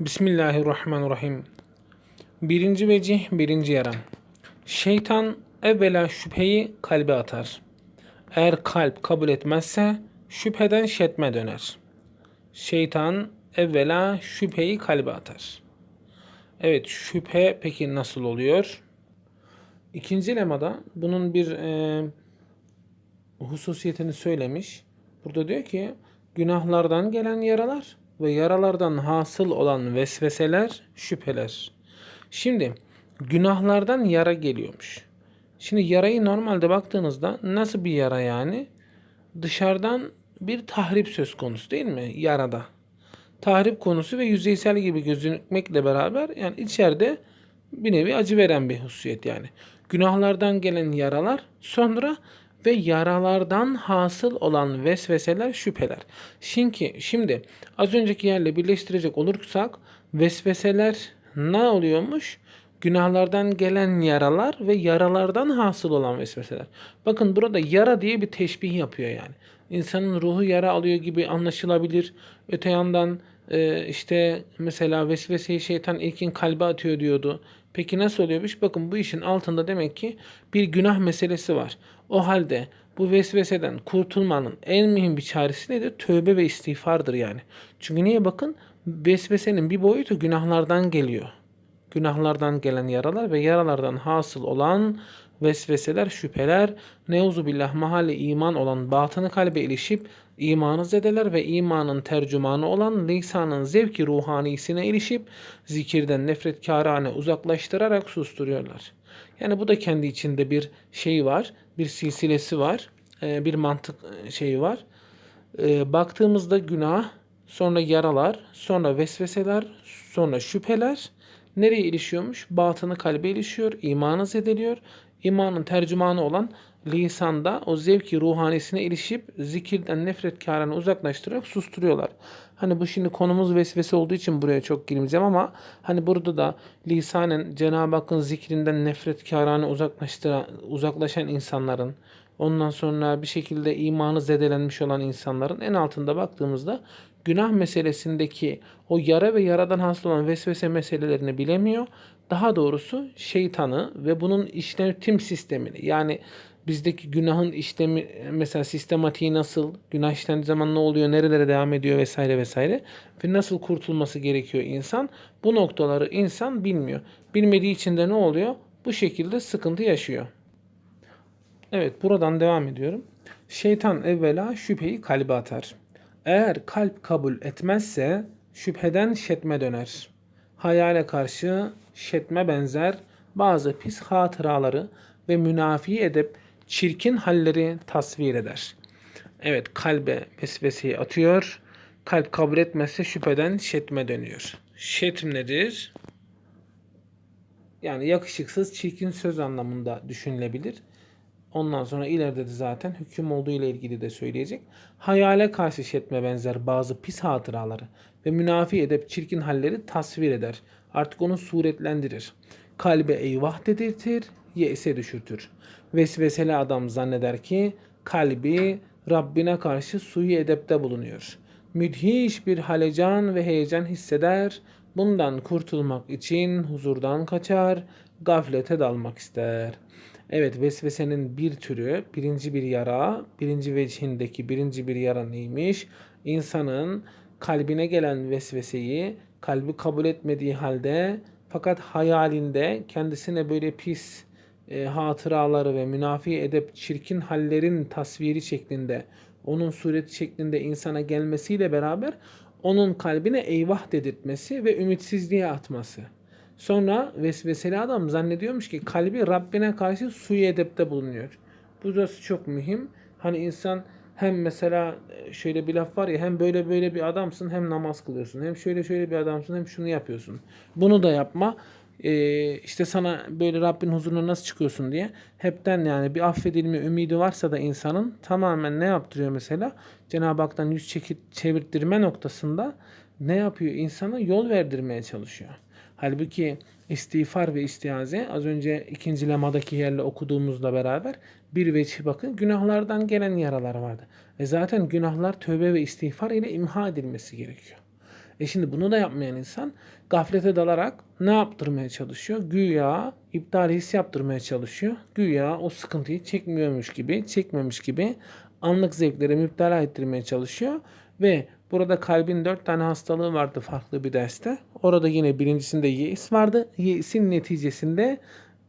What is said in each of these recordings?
Bismillahirrahmanirrahim. Birinci vecih, birinci yara. Şeytan evvela şüpheyi kalbe atar. Eğer kalp kabul etmezse şüpheden şetme döner. Şeytan evvela şüpheyi kalbe atar. Evet şüphe peki nasıl oluyor? İkinci lemada bunun bir e, hususiyetini söylemiş. Burada diyor ki günahlardan gelen yaralar ve yaralardan hasıl olan vesveseler, şüpheler. Şimdi günahlardan yara geliyormuş. Şimdi yarayı normalde baktığınızda nasıl bir yara yani? Dışarıdan bir tahrip söz konusu değil mi yarada? Tahrip konusu ve yüzeysel gibi gözükmekle beraber yani içeride bir nevi acı veren bir hususiyet yani. Günahlardan gelen yaralar sonra ve yaralardan hasıl olan vesveseler, şüpheler. Şimdi, şimdi az önceki yerle birleştirecek olursak vesveseler ne oluyormuş? Günahlardan gelen yaralar ve yaralardan hasıl olan vesveseler. Bakın burada yara diye bir teşbih yapıyor yani. İnsanın ruhu yara alıyor gibi anlaşılabilir. Öte yandan e, işte mesela vesveseyi şeytan ilkin kalbe atıyor diyordu. Peki nasıl oluyormuş? Bakın bu işin altında demek ki bir günah meselesi var. O halde bu vesveseden kurtulmanın en mühim bir çaresi nedir? Tövbe ve istiğfardır yani. Çünkü niye bakın? Vesvesenin bir boyutu günahlardan geliyor. Günahlardan gelen yaralar ve yaralardan hasıl olan vesveseler, şüpheler, neuzu billah mahalle iman olan batını kalbe ilişip imanı zedeler ve imanın tercümanı olan lisanın zevki ruhanisine ilişip zikirden nefretkârane uzaklaştırarak susturuyorlar. Yani bu da kendi içinde bir şey var, bir silsilesi var, e, bir mantık e, şeyi var. E, baktığımızda günah, sonra yaralar, sonra vesveseler, sonra şüpheler nereye ilişiyormuş? Batını kalbe ilişiyor, imanı zedeliyor. İmanın tercümanı olan lisanda o zevki ruhanisine ilişip zikirden nefretkarını uzaklaştırarak susturuyorlar. Hani bu şimdi konumuz vesvese olduğu için buraya çok girmeyeceğim ama hani burada da lisanen Cenab-ı Hakk'ın zikrinden nefretkarını uzaklaştıran, uzaklaşan insanların ondan sonra bir şekilde imanı zedelenmiş olan insanların en altında baktığımızda günah meselesindeki o yara ve yaradan hasıl olan vesvese meselelerini bilemiyor. Daha doğrusu şeytanı ve bunun işletim sistemini yani bizdeki günahın işlemi mesela sistematiği nasıl, günah işlendiği zaman ne oluyor, nerelere devam ediyor vesaire vesaire ve nasıl kurtulması gerekiyor insan. Bu noktaları insan bilmiyor. Bilmediği için de ne oluyor? Bu şekilde sıkıntı yaşıyor. Evet buradan devam ediyorum. Şeytan evvela şüpheyi kalbe atar. Eğer kalp kabul etmezse şüpheden şetme döner. Hayale karşı şetme benzer bazı pis hatıraları ve münafi edip çirkin halleri tasvir eder. Evet kalbe vesveseyi atıyor. Kalp kabul etmezse şüpheden şetme dönüyor. Şetm nedir? Yani yakışıksız, çirkin söz anlamında düşünülebilir. Ondan sonra ileride de zaten hüküm olduğu ile ilgili de söyleyecek. Hayale karşı şetme benzer bazı pis hatıraları ve münafi edep çirkin halleri tasvir eder. Artık onu suretlendirir. Kalbe eyvah dedirtir, yese düşürtür. Vesveseli adam zanneder ki kalbi Rabbine karşı suyu edepte bulunuyor. Müthiş bir halecan ve heyecan hisseder. Bundan kurtulmak için huzurdan kaçar, gaflete dalmak ister. Evet vesvesenin bir türü, birinci bir yara, birinci vecihindeki birinci bir yara neymiş? İnsanın kalbine gelen vesveseyi kalbi kabul etmediği halde fakat hayalinde kendisine böyle pis e, hatıraları ve münafi edep çirkin hallerin tasviri şeklinde onun sureti şeklinde insana gelmesiyle beraber onun kalbine eyvah dedirtmesi ve ümitsizliğe atması. Sonra vesveseli adam zannediyormuş ki kalbi Rabbine karşı suyu edepte bulunuyor. Bu da çok mühim. Hani insan hem mesela e, şöyle bir laf var ya hem böyle böyle bir adamsın hem namaz kılıyorsun. Hem şöyle şöyle bir adamsın hem şunu yapıyorsun. Bunu da yapma. Ee, işte sana böyle Rabbin huzuruna nasıl çıkıyorsun diye hepten yani bir affedilme ümidi varsa da insanın tamamen ne yaptırıyor mesela Cenab-ı Hak'tan yüz çekip çevirttirme noktasında ne yapıyor insana yol verdirmeye çalışıyor. Halbuki istiğfar ve istiaze az önce ikinci lemadaki yerle okuduğumuzla beraber bir veçhi bakın günahlardan gelen yaralar vardı. E zaten günahlar tövbe ve istiğfar ile imha edilmesi gerekiyor. E şimdi bunu da yapmayan insan gaflete dalarak ne yaptırmaya çalışıyor? Güya iptal his yaptırmaya çalışıyor. Güya o sıkıntıyı çekmiyormuş gibi, çekmemiş gibi anlık zevkleri müptela ettirmeye çalışıyor. Ve burada kalbin dört tane hastalığı vardı farklı bir derste. Orada yine birincisinde yeis vardı. Yeisin neticesinde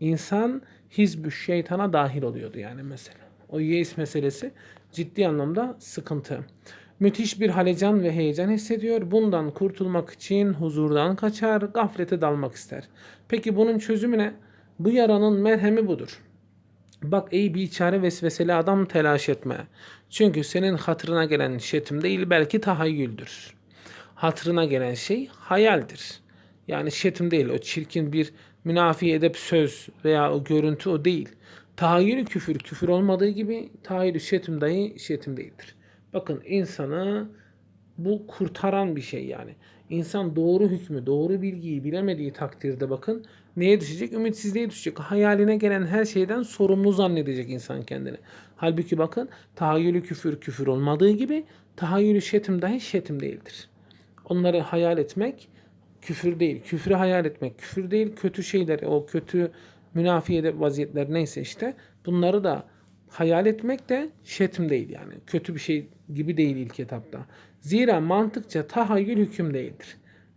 insan hizbü şeytana dahil oluyordu yani mesela. O yeis meselesi ciddi anlamda sıkıntı. Müthiş bir halecan ve heyecan hissediyor. Bundan kurtulmak için huzurdan kaçar, gaflete dalmak ister. Peki bunun çözümü ne? Bu yaranın merhemi budur. Bak ey biçare vesveseli adam telaş etme. Çünkü senin hatırına gelen şetim değil belki tahayyüldür. Hatırına gelen şey hayaldir. Yani şetim değil o çirkin bir münafi edep söz veya o görüntü o değil. Tahayyülü küfür küfür olmadığı gibi tahayyülü şetim dahi şetim değildir. Bakın insanı bu kurtaran bir şey yani. İnsan doğru hükmü, doğru bilgiyi bilemediği takdirde bakın neye düşecek? Ümitsizliğe düşecek. Hayaline gelen her şeyden sorumlu zannedecek insan kendini. Halbuki bakın tahayyülü küfür küfür olmadığı gibi tahayyülü şetim dahi şetim değildir. Onları hayal etmek küfür değil. Küfrü hayal etmek küfür değil. Kötü şeyler, o kötü münafiyede vaziyetler neyse işte bunları da hayal etmek de şetim değil yani. Kötü bir şey gibi değil ilk etapta. Zira mantıkça tahayyül hüküm değildir.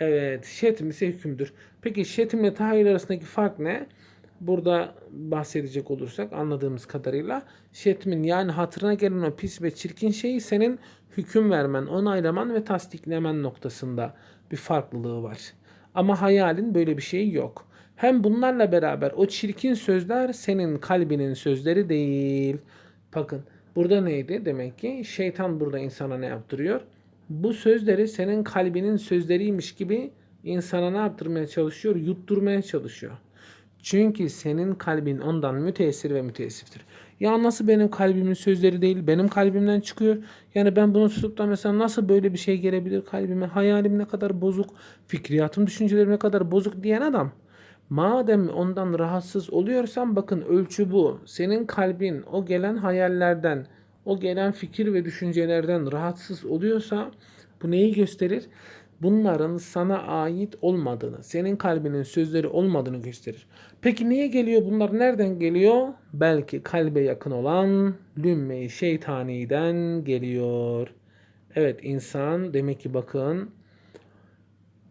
Evet, şetim ise hükümdür. Peki şetim ile tahayyül arasındaki fark ne? Burada bahsedecek olursak anladığımız kadarıyla şetmin yani hatırına gelen o pis ve çirkin şeyi senin hüküm vermen, onaylaman ve tasdiklemen noktasında bir farklılığı var. Ama hayalin böyle bir şeyi yok. Hem bunlarla beraber o çirkin sözler senin kalbinin sözleri değil. Bakın burada neydi? Demek ki şeytan burada insana ne yaptırıyor? Bu sözleri senin kalbinin sözleriymiş gibi insana ne yaptırmaya çalışıyor? Yutturmaya çalışıyor. Çünkü senin kalbin ondan müteessir ve müteessiftir. Ya nasıl benim kalbimin sözleri değil, benim kalbimden çıkıyor. Yani ben bunu tutup da mesela nasıl böyle bir şey gelebilir kalbime? Hayalim ne kadar bozuk, fikriyatım, düşüncelerim ne kadar bozuk diyen adam. Madem ondan rahatsız oluyorsan bakın ölçü bu. Senin kalbin o gelen hayallerden, o gelen fikir ve düşüncelerden rahatsız oluyorsa bu neyi gösterir? Bunların sana ait olmadığını, senin kalbinin sözleri olmadığını gösterir. Peki niye geliyor bunlar? Nereden geliyor? Belki kalbe yakın olan lümme-i şeytaniden geliyor. Evet insan demek ki bakın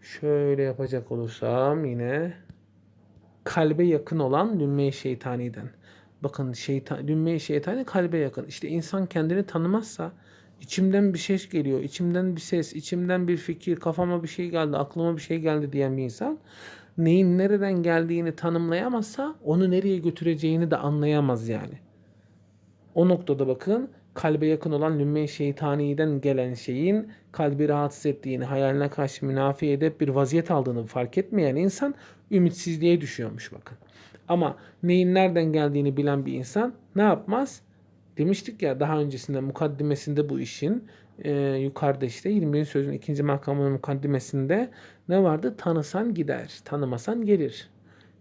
şöyle yapacak olursam yine kalbe yakın olan lümme-i şeytaniden. Bakın şeytan, lümme-i şeytani kalbe yakın. İşte insan kendini tanımazsa içimden bir ses geliyor, içimden bir ses, içimden bir fikir, kafama bir şey geldi, aklıma bir şey geldi diyen bir insan neyin nereden geldiğini tanımlayamazsa onu nereye götüreceğini de anlayamaz yani. O noktada bakın kalbe yakın olan lümme-i şeytaniden gelen şeyin kalbi rahatsız ettiğini, hayaline karşı münafi edip bir vaziyet aldığını fark etmeyen insan ümitsizliğe düşüyormuş bakın. Ama neyin nereden geldiğini bilen bir insan ne yapmaz? Demiştik ya daha öncesinde mukaddimesinde bu işin e, yukarıda işte 21. sözün ikinci makamının mukaddimesinde ne vardı? Tanısan gider, tanımasan gelir.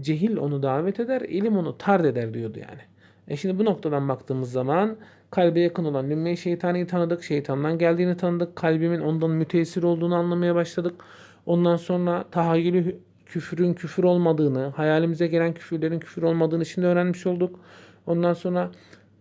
Cehil onu davet eder, ilim onu tard eder diyordu yani. E şimdi bu noktadan baktığımız zaman kalbe yakın olan lümme şeytaniyi tanıdık, şeytandan geldiğini tanıdık, kalbimin ondan müteessir olduğunu anlamaya başladık. Ondan sonra tahayyülü küfürün küfür olmadığını, hayalimize gelen küfürlerin küfür olmadığını şimdi öğrenmiş olduk. Ondan sonra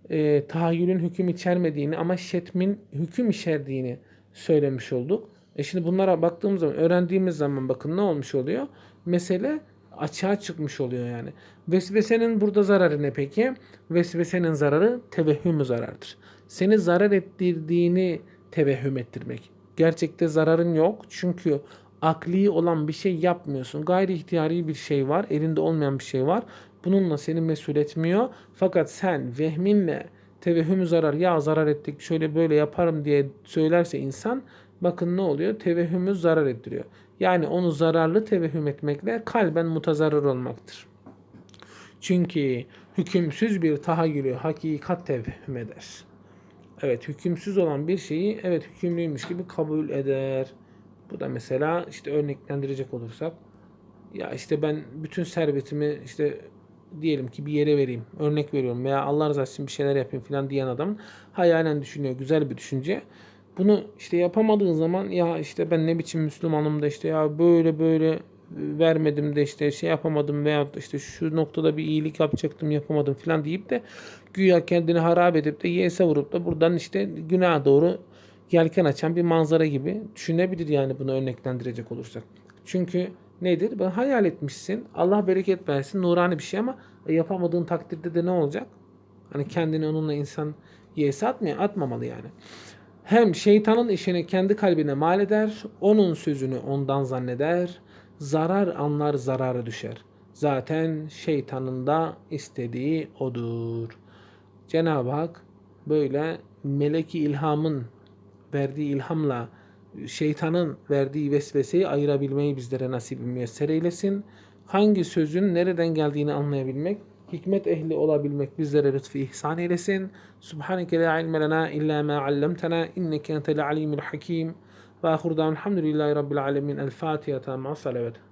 e, tahayyülün hüküm içermediğini ama şetmin hüküm içerdiğini söylemiş olduk. E şimdi bunlara baktığımız zaman, öğrendiğimiz zaman bakın ne olmuş oluyor? Mesele açığa çıkmış oluyor yani. Vesvesenin burada zararı ne peki? Vesvesenin zararı tevehhüm zarardır. Seni zarar ettirdiğini tevehhüm ettirmek. Gerçekte zararın yok çünkü akli olan bir şey yapmıyorsun. Gayri ihtiyari bir şey var, elinde olmayan bir şey var. Bununla seni mesul etmiyor. Fakat sen vehminle tevehhüm zarar ya zarar ettik şöyle böyle yaparım diye söylerse insan bakın ne oluyor? Tevehhümü zarar ettiriyor. Yani onu zararlı tevehhüm etmekle kalben mutazarrır olmaktır. Çünkü hükümsüz bir tahayyülü hakikat tevhüm eder. Evet hükümsüz olan bir şeyi evet hükümlüymüş gibi kabul eder. Bu da mesela işte örneklendirecek olursak ya işte ben bütün servetimi işte diyelim ki bir yere vereyim. Örnek veriyorum veya Allah rızası için bir şeyler yapayım falan diyen adam hayalen düşünüyor. Güzel bir düşünce. Bunu işte yapamadığın zaman ya işte ben ne biçim Müslümanım da işte ya böyle böyle vermedim de işte şey yapamadım da işte şu noktada bir iyilik yapacaktım yapamadım falan deyip de güya kendini harap edip de yese vurup da buradan işte günaha doğru yelken açan bir manzara gibi düşünebilir yani bunu örneklendirecek olursak. Çünkü nedir? Ben hayal etmişsin. Allah bereket versin. Nurani bir şey ama yapamadığın takdirde de ne olacak? Hani kendini onunla insan yese atmıyor, atmamalı yani. Hem şeytanın işini kendi kalbine mal eder, onun sözünü ondan zanneder, zarar anlar zarara düşer. Zaten şeytanın da istediği odur. Cenab-ı Hak böyle meleki ilhamın verdiği ilhamla şeytanın verdiği vesveseyi ayırabilmeyi bizlere nasip müyesser eylesin. Hangi sözün nereden geldiğini anlayabilmek, hikmet ehli olabilmek bizlere lütfu ihsan eylesin. Subhaneke la ilme lena illa ma allamtena inneke entel alimul hakim. Ve ahir davun elhamdülillahi rabbil alemin. El Fatiha ma salavet.